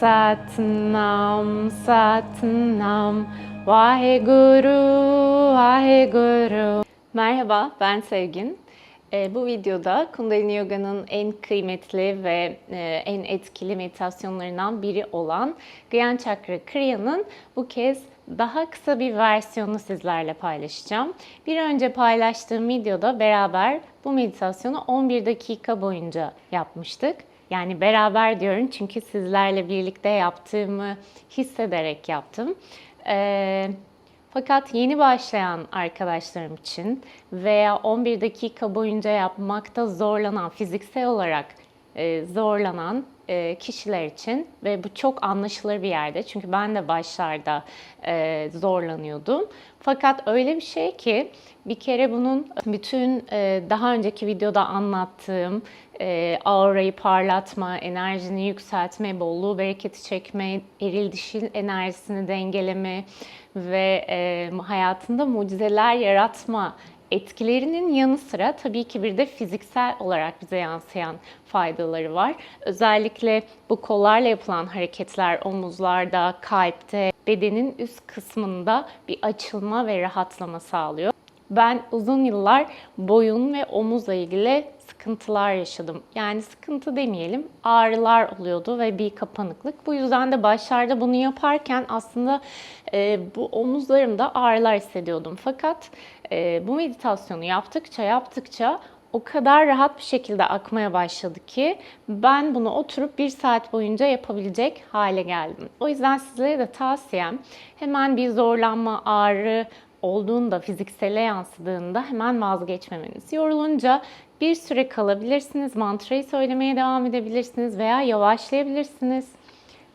Satnam, Satnam, Vaheguru, Vaheguru. Merhaba, ben Sevgin. Ee, bu videoda Kundalini Yoga'nın en kıymetli ve e, en etkili meditasyonlarından biri olan Gyan Chakra Kriya'nın bu kez daha kısa bir versiyonu sizlerle paylaşacağım. Bir önce paylaştığım videoda beraber bu meditasyonu 11 dakika boyunca yapmıştık. Yani beraber diyorum çünkü sizlerle birlikte yaptığımı hissederek yaptım. Ee, fakat yeni başlayan arkadaşlarım için veya 11 dakika boyunca yapmakta zorlanan, fiziksel olarak e, zorlanan kişiler için ve bu çok anlaşılır bir yerde. Çünkü ben de başlarda e, zorlanıyordum. Fakat öyle bir şey ki bir kere bunun bütün daha önceki videoda anlattığım aurayı parlatma, enerjini yükseltme, bolluğu bereketi çekme, eril dişil enerjisini dengeleme ve hayatında mucizeler yaratma etkilerinin yanı sıra tabii ki bir de fiziksel olarak bize yansıyan faydaları var. Özellikle bu kollarla yapılan hareketler omuzlarda, kalpte, bedenin üst kısmında bir açılma ve rahatlama sağlıyor. Ben uzun yıllar boyun ve omuzla ilgili sıkıntılar yaşadım. Yani sıkıntı demeyelim, ağrılar oluyordu ve bir kapanıklık. Bu yüzden de başlarda bunu yaparken aslında e, bu omuzlarımda ağrılar hissediyordum. Fakat e, bu meditasyonu yaptıkça yaptıkça o kadar rahat bir şekilde akmaya başladı ki ben bunu oturup bir saat boyunca yapabilecek hale geldim. O yüzden sizlere de tavsiyem hemen bir zorlanma, ağrı olduğunda, fiziksele yansıdığında hemen vazgeçmemeniz. Yorulunca bir süre kalabilirsiniz, mantrayı söylemeye devam edebilirsiniz veya yavaşlayabilirsiniz.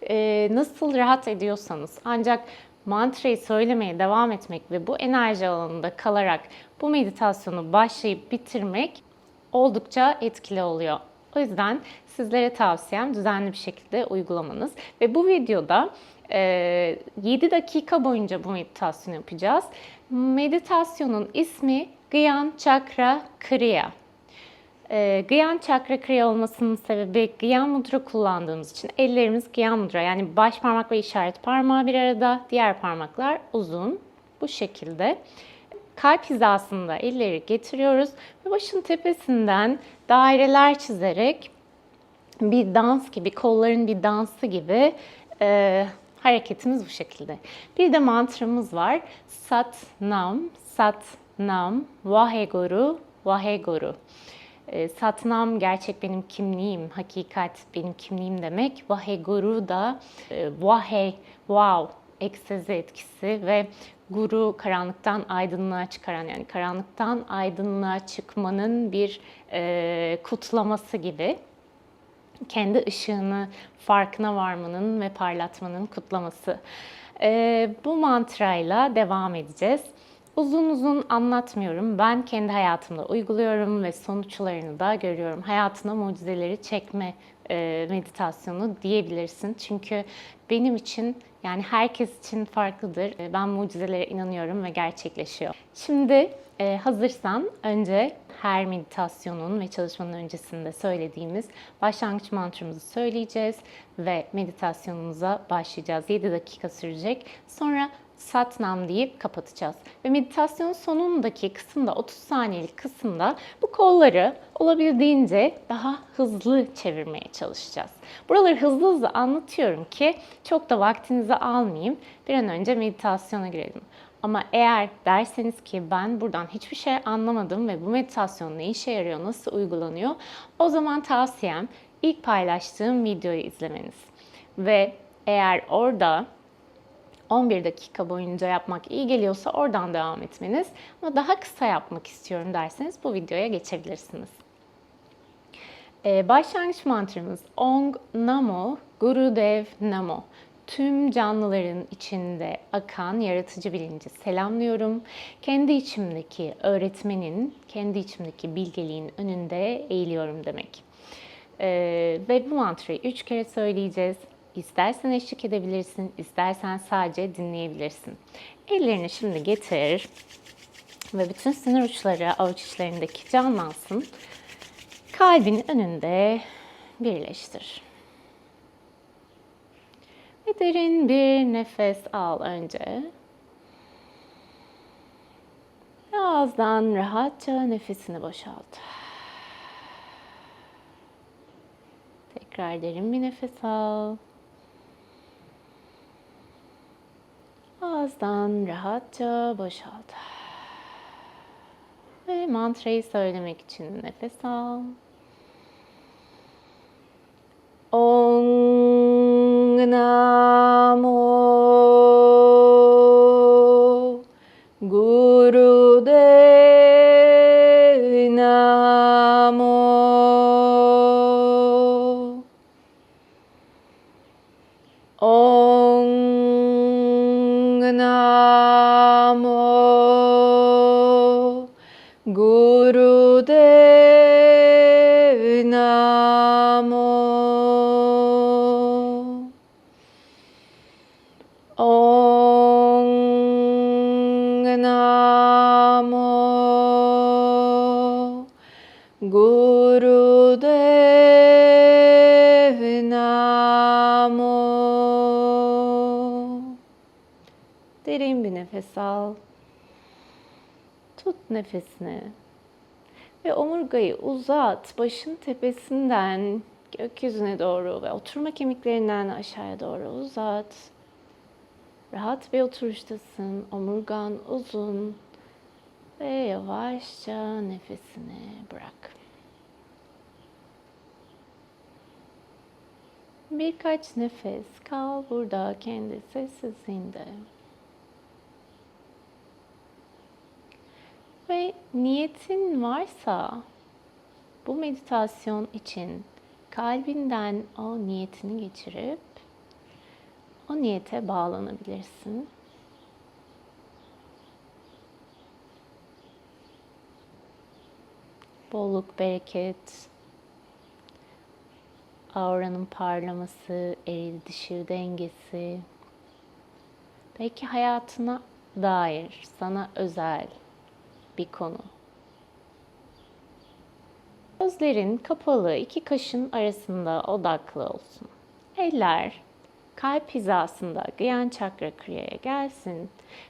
Ee, nasıl rahat ediyorsanız. Ancak mantrayı söylemeye devam etmek ve bu enerji alanında kalarak bu meditasyonu başlayıp bitirmek oldukça etkili oluyor. O yüzden sizlere tavsiyem düzenli bir şekilde uygulamanız. Ve bu videoda 7 dakika boyunca bu meditasyonu yapacağız. Meditasyonun ismi Gyan Chakra Kriya. E, Gyan Chakra Kriya olmasının sebebi Gyan Mudra kullandığımız için ellerimiz Gyan Mudra yani baş parmak ve işaret parmağı bir arada, diğer parmaklar uzun bu şekilde. Kalp hizasında elleri getiriyoruz ve başın tepesinden daireler çizerek bir dans gibi, kolların bir dansı gibi e, hareketimiz bu şekilde. Bir de mantramız var. Sat Nam, Sat Nam, Vaheguru, Vaheguru. E, Satnam gerçek benim kimliğim, hakikat benim kimliğim demek. Vaheguru da e, vahe, wow, ekstezi etkisi ve guru karanlıktan aydınlığa çıkaran yani karanlıktan aydınlığa çıkmanın bir e, kutlaması gibi kendi ışığını farkına varmanın ve parlatmanın kutlaması. E, bu mantrayla devam edeceğiz. Uzun uzun anlatmıyorum. Ben kendi hayatımda uyguluyorum ve sonuçlarını da görüyorum. Hayatına mucizeleri çekme e, meditasyonu diyebilirsin. Çünkü benim için yani herkes için farklıdır. E, ben mucizelere inanıyorum ve gerçekleşiyor. Şimdi e, hazırsan önce her meditasyonun ve çalışmanın öncesinde söylediğimiz başlangıç mantramızı söyleyeceğiz ve meditasyonumuza başlayacağız. 7 dakika sürecek. Sonra Satnam deyip kapatacağız. Ve meditasyon sonundaki kısımda 30 saniyelik kısımda bu kolları olabildiğince daha hızlı çevirmeye çalışacağız. Buraları hızlı hızlı anlatıyorum ki çok da vaktinizi almayayım. Bir an önce meditasyona girelim. Ama eğer derseniz ki ben buradan hiçbir şey anlamadım ve bu meditasyon ne işe yarıyor, nasıl uygulanıyor? O zaman tavsiyem ilk paylaştığım videoyu izlemeniz. Ve eğer orada 11 dakika boyunca yapmak iyi geliyorsa oradan devam etmeniz. Ama daha kısa yapmak istiyorum derseniz bu videoya geçebilirsiniz. Ee, başlangıç mantramız Ong Namo Gurudev Namo. Tüm canlıların içinde akan yaratıcı bilinci selamlıyorum. Kendi içimdeki öğretmenin, kendi içimdeki bilgeliğin önünde eğiliyorum demek. Ee, ve bu mantrayı üç kere söyleyeceğiz. İstersen eşlik edebilirsin, istersen sadece dinleyebilirsin. Ellerini şimdi getir ve bütün sinir uçları avuç içlerindeki canlansın. Kalbin önünde birleştir. Ve derin bir nefes al önce. Ve ağızdan rahatça nefesini boşalt. Tekrar derin bir nefes al. Ağızdan rahatça boşalt. Ve mantrayı söylemek için nefes al. Ong Namo Guru Derin bir nefes al. Tut nefesini. Ve omurgayı uzat. Başın tepesinden gökyüzüne doğru ve oturma kemiklerinden aşağıya doğru uzat. Rahat bir oturuştasın. Omurgan uzun. Ve yavaşça nefesini bırak. Birkaç nefes kal burada kendi sessizliğinde. Ve niyetin varsa bu meditasyon için kalbinden o niyetini geçirip o niyete bağlanabilirsin. Bolluk, bereket, auranın parlaması, eril dişil dengesi, belki hayatına dair, sana özel bir konu. Gözlerin kapalı, iki kaşın arasında odaklı olsun. Eller kalp hizasında Gyan Çakra Kriya'ya gelsin.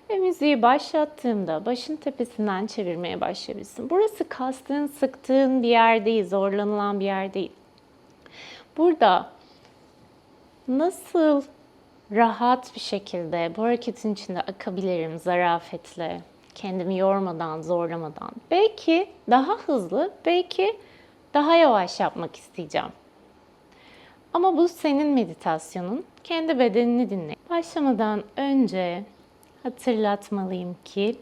Ve müziği başlattığımda başın tepesinden çevirmeye başlayabilirsin. Burası kastığın, sıktığın bir yer değil, zorlanılan bir yer değil. Burada nasıl rahat bir şekilde bu hareketin içinde akabilirim zarafetle, kendimi yormadan, zorlamadan. Belki daha hızlı, belki daha yavaş yapmak isteyeceğim. Ama bu senin meditasyonun. Kendi bedenini dinle. Başlamadan önce hatırlatmalıyım ki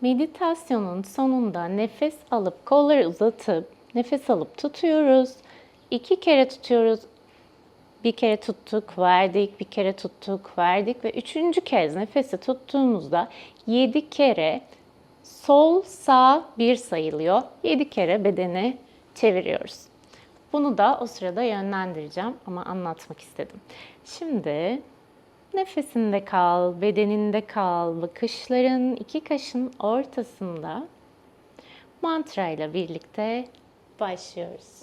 meditasyonun sonunda nefes alıp kolları uzatıp nefes alıp tutuyoruz. İki kere tutuyoruz. Bir kere tuttuk, verdik, bir kere tuttuk, verdik ve üçüncü kez nefesi tuttuğumuzda yedi kere sol sağ bir sayılıyor. Yedi kere bedeni çeviriyoruz. Bunu da o sırada yönlendireceğim ama anlatmak istedim. Şimdi nefesinde kal, bedeninde kal, bakışların iki kaşın ortasında mantra ile birlikte başlıyoruz.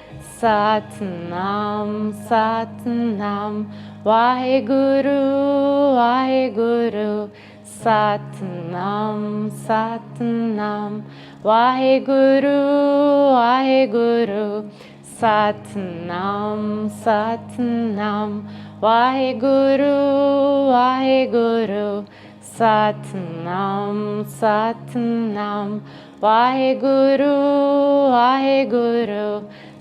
Satnam, Satnam, Wahe Guru, Wahe Guru, Satnam, Satnam, Wahe Guru, Wahe Guru, Satnam, Satnam, Wahe Guru, Wahe Guru, Satnam, Satnam, Wahe Guru, Wahe Guru, Satnam, Satnam,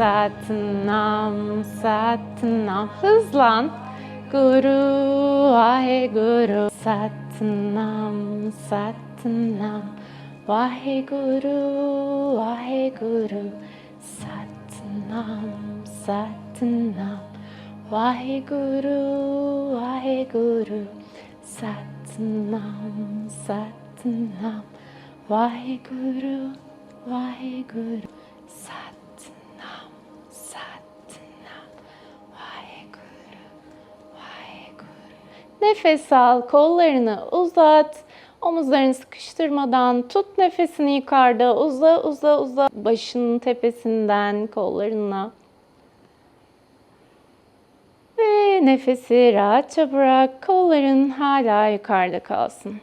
Satnam, Satnam. Hızlan. Guru, Vahe Guru. Satnam, Satnam. Vahe Guru, Vahe Guru. Satnam, Satnam. Vahe Guru, Vahe Guru. Satnam, Satnam. Vahe Guru, Vahe Guru. Satnam. Nefes al, kollarını uzat. Omuzlarını sıkıştırmadan tut nefesini yukarıda. Uza uza uza. Başının tepesinden kollarına. Ve nefesi rahatça bırak. Kolların hala yukarıda kalsın.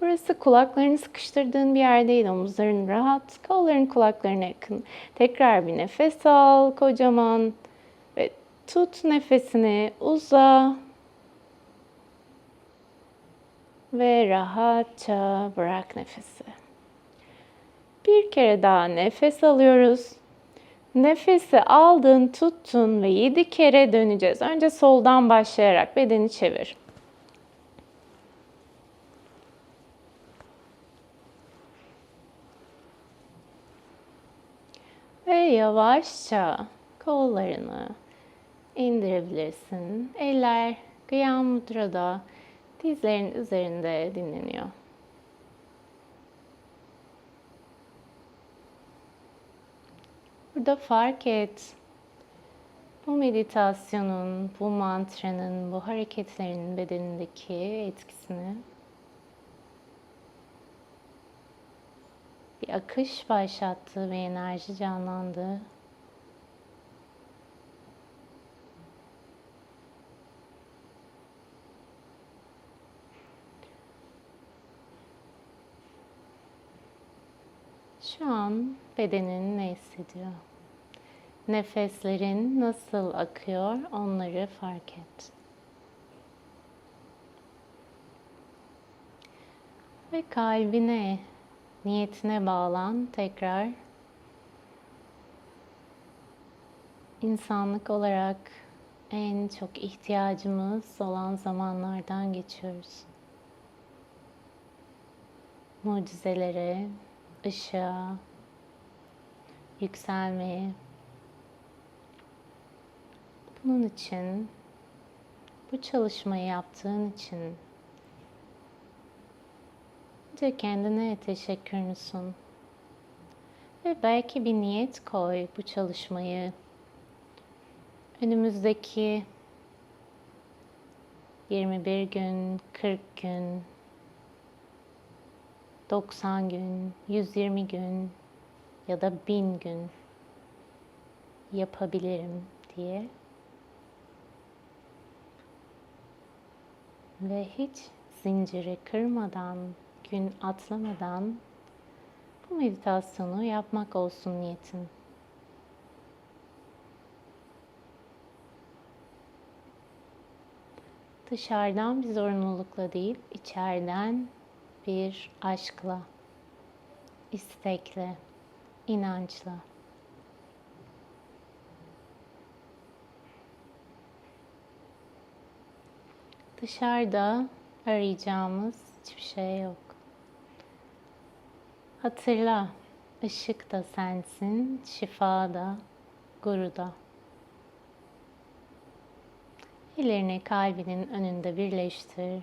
Burası kulaklarını sıkıştırdığın bir yer değil. Omuzların rahat. Kolların kulaklarına yakın. Tekrar bir nefes al kocaman. Ve tut nefesini. Uza. Ve rahatça bırak nefesi. Bir kere daha nefes alıyoruz. Nefesi aldın, tuttun ve 7 kere döneceğiz. Önce soldan başlayarak bedeni çevir. Ve yavaşça kollarını indirebilirsin. Eller Gıyam Mudra'da dizlerin üzerinde dinleniyor. Burada fark et. Bu meditasyonun, bu mantranın, bu hareketlerin bedenindeki etkisini. Bir akış başlattı ve enerji canlandı. Şu an bedenin ne hissediyor? Nefeslerin nasıl akıyor onları fark et. Ve kalbine, niyetine bağlan tekrar. İnsanlık olarak en çok ihtiyacımız olan zamanlardan geçiyoruz. Mucizelere, ışığa, yükselmeye. Bunun için, bu çalışmayı yaptığın için önce kendine teşekkürünü sun. Ve belki bir niyet koy bu çalışmayı önümüzdeki 21 gün, 40 gün, 90 gün, 120 gün ya da 1000 gün yapabilirim diye. Ve hiç zinciri kırmadan, gün atlamadan bu meditasyonu yapmak olsun niyetin. Dışarıdan bir zorunlulukla değil, içeriden bir aşkla, istekle, inançla. Dışarıda arayacağımız hiçbir şey yok. Hatırla, ışık da sensin, şifa da, guru da. Ellerini kalbinin önünde birleştir.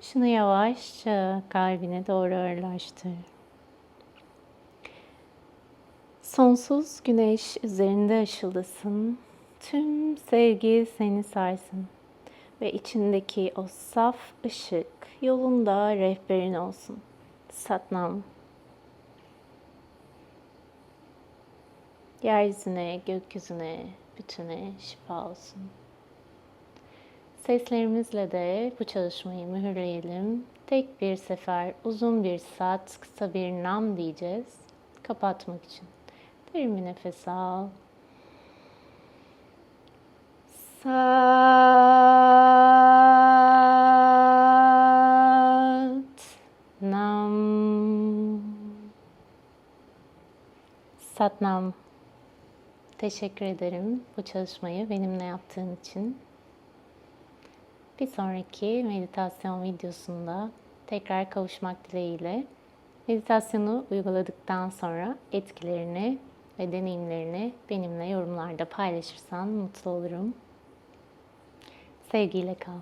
Şunu yavaşça kalbine doğru ağırlaştır. Sonsuz güneş üzerinde ışıldasın. Tüm sevgi seni sarsın. Ve içindeki o saf ışık yolunda rehberin olsun. Satnam. Yeryüzüne, gökyüzüne, bütüne şifa olsun. Seslerimizle de bu çalışmayı mühürleyelim. Tek bir sefer uzun bir saat, kısa bir nam diyeceğiz. Kapatmak için. Derin bir nefes al. Sat Nam Satnam Teşekkür ederim bu çalışmayı benimle yaptığın için. Bir sonraki meditasyon videosunda tekrar kavuşmak dileğiyle meditasyonu uyguladıktan sonra etkilerini ve deneyimlerini benimle yorumlarda paylaşırsan mutlu olurum. Sevgiyle kal.